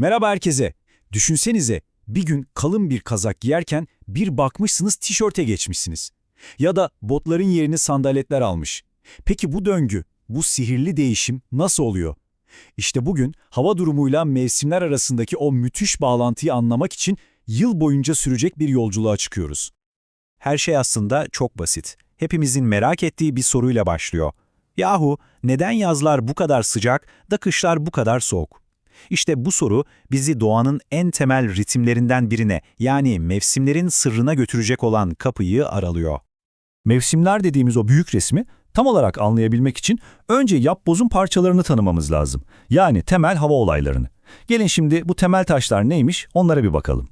Merhaba herkese. Düşünsenize bir gün kalın bir kazak giyerken bir bakmışsınız tişörte geçmişsiniz. Ya da botların yerini sandaletler almış. Peki bu döngü, bu sihirli değişim nasıl oluyor? İşte bugün hava durumuyla mevsimler arasındaki o müthiş bağlantıyı anlamak için yıl boyunca sürecek bir yolculuğa çıkıyoruz. Her şey aslında çok basit. Hepimizin merak ettiği bir soruyla başlıyor. Yahu neden yazlar bu kadar sıcak da kışlar bu kadar soğuk? İşte bu soru bizi doğanın en temel ritimlerinden birine yani mevsimlerin sırrına götürecek olan kapıyı aralıyor. Mevsimler dediğimiz o büyük resmi tam olarak anlayabilmek için önce yapbozun parçalarını tanımamız lazım. Yani temel hava olaylarını. Gelin şimdi bu temel taşlar neymiş onlara bir bakalım.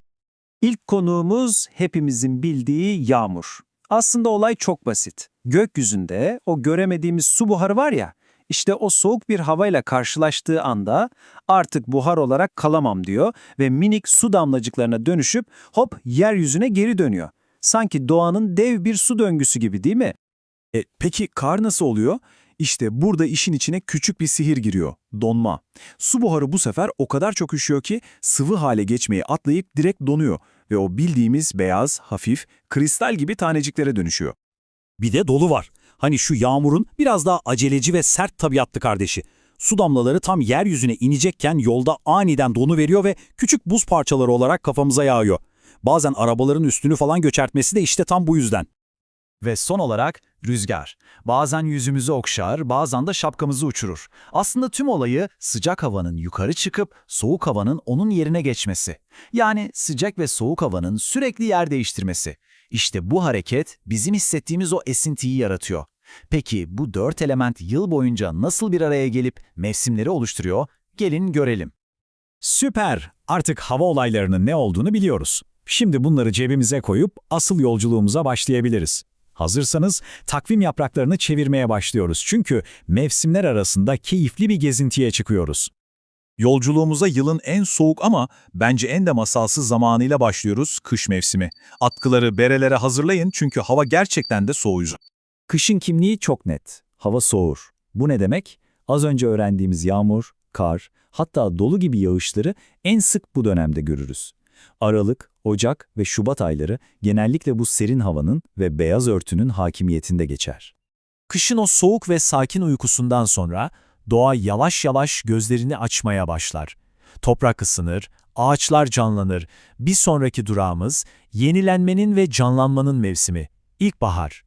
İlk konuğumuz hepimizin bildiği yağmur. Aslında olay çok basit. Gökyüzünde o göremediğimiz su buharı var ya, işte o soğuk bir havayla karşılaştığı anda artık buhar olarak kalamam diyor ve minik su damlacıklarına dönüşüp hop yeryüzüne geri dönüyor. Sanki doğanın dev bir su döngüsü gibi değil mi? E, peki kar nasıl oluyor? İşte burada işin içine küçük bir sihir giriyor, donma. Su buharı bu sefer o kadar çok üşüyor ki sıvı hale geçmeyi atlayıp direkt donuyor ve o bildiğimiz beyaz, hafif, kristal gibi taneciklere dönüşüyor. Bir de dolu var. Hani şu yağmurun biraz daha aceleci ve sert tabiatlı kardeşi. Su damlaları tam yeryüzüne inecekken yolda aniden donu veriyor ve küçük buz parçaları olarak kafamıza yağıyor. Bazen arabaların üstünü falan göçertmesi de işte tam bu yüzden. Ve son olarak rüzgar. Bazen yüzümüzü okşar, bazen de şapkamızı uçurur. Aslında tüm olayı sıcak havanın yukarı çıkıp soğuk havanın onun yerine geçmesi. Yani sıcak ve soğuk havanın sürekli yer değiştirmesi. İşte bu hareket bizim hissettiğimiz o esintiyi yaratıyor. Peki bu dört element yıl boyunca nasıl bir araya gelip mevsimleri oluşturuyor? Gelin görelim. Süper! Artık hava olaylarının ne olduğunu biliyoruz. Şimdi bunları cebimize koyup asıl yolculuğumuza başlayabiliriz. Hazırsanız takvim yapraklarını çevirmeye başlıyoruz çünkü mevsimler arasında keyifli bir gezintiye çıkıyoruz. Yolculuğumuza yılın en soğuk ama bence en de masalsız zamanıyla başlıyoruz kış mevsimi. Atkıları, berelere hazırlayın çünkü hava gerçekten de soğuyacak. Kışın kimliği çok net. Hava soğur. Bu ne demek? Az önce öğrendiğimiz yağmur, kar, hatta dolu gibi yağışları en sık bu dönemde görürüz. Aralık, Ocak ve Şubat ayları genellikle bu serin havanın ve beyaz örtünün hakimiyetinde geçer. Kışın o soğuk ve sakin uykusundan sonra doğa yavaş yavaş gözlerini açmaya başlar. Toprak ısınır, ağaçlar canlanır. Bir sonraki durağımız yenilenmenin ve canlanmanın mevsimi. İlkbahar.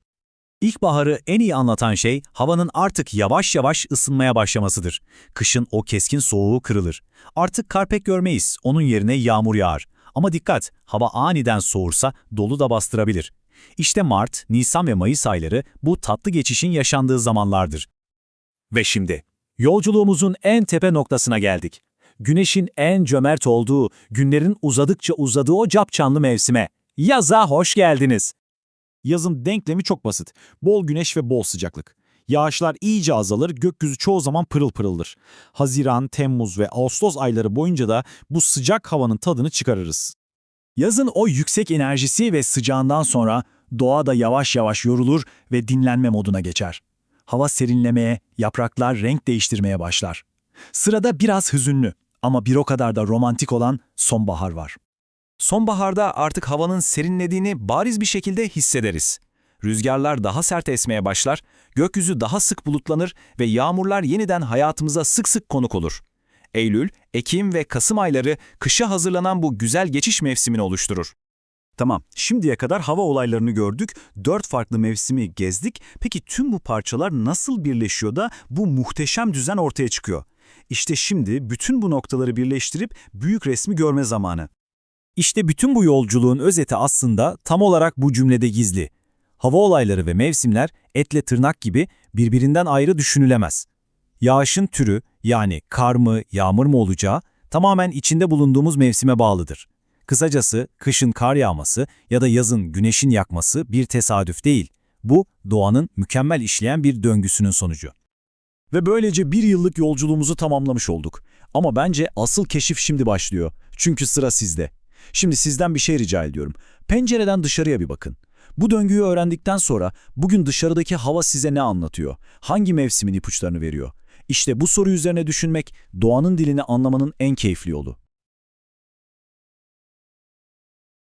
İlkbaharı en iyi anlatan şey havanın artık yavaş yavaş ısınmaya başlamasıdır. Kışın o keskin soğuğu kırılır. Artık kar pek görmeyiz, onun yerine yağmur yağar. Ama dikkat, hava aniden soğursa dolu da bastırabilir. İşte Mart, Nisan ve Mayıs ayları bu tatlı geçişin yaşandığı zamanlardır. Ve şimdi, yolculuğumuzun en tepe noktasına geldik. Güneşin en cömert olduğu, günlerin uzadıkça uzadığı o capcanlı mevsime. Yaza hoş geldiniz. Yazın denklemi çok basit. Bol güneş ve bol sıcaklık. Yağışlar iyice azalır, gökyüzü çoğu zaman pırıl pırıldır. Haziran, Temmuz ve Ağustos ayları boyunca da bu sıcak havanın tadını çıkarırız. Yazın o yüksek enerjisi ve sıcağından sonra doğa da yavaş yavaş yorulur ve dinlenme moduna geçer. Hava serinlemeye, yapraklar renk değiştirmeye başlar. Sırada biraz hüzünlü ama bir o kadar da romantik olan sonbahar var. Sonbaharda artık havanın serinlediğini bariz bir şekilde hissederiz. Rüzgarlar daha sert esmeye başlar, gökyüzü daha sık bulutlanır ve yağmurlar yeniden hayatımıza sık sık konuk olur. Eylül, Ekim ve Kasım ayları kışa hazırlanan bu güzel geçiş mevsimini oluşturur. Tamam, şimdiye kadar hava olaylarını gördük, dört farklı mevsimi gezdik. Peki tüm bu parçalar nasıl birleşiyor da bu muhteşem düzen ortaya çıkıyor? İşte şimdi bütün bu noktaları birleştirip büyük resmi görme zamanı. İşte bütün bu yolculuğun özeti aslında tam olarak bu cümlede gizli. Hava olayları ve mevsimler etle tırnak gibi birbirinden ayrı düşünülemez. Yağışın türü yani kar mı, yağmur mu olacağı tamamen içinde bulunduğumuz mevsime bağlıdır. Kısacası kışın kar yağması ya da yazın güneşin yakması bir tesadüf değil. Bu doğanın mükemmel işleyen bir döngüsünün sonucu. Ve böylece bir yıllık yolculuğumuzu tamamlamış olduk. Ama bence asıl keşif şimdi başlıyor. Çünkü sıra sizde. Şimdi sizden bir şey rica ediyorum. Pencereden dışarıya bir bakın. Bu döngüyü öğrendikten sonra bugün dışarıdaki hava size ne anlatıyor? Hangi mevsimin ipuçlarını veriyor? İşte bu soru üzerine düşünmek doğanın dilini anlamanın en keyifli yolu.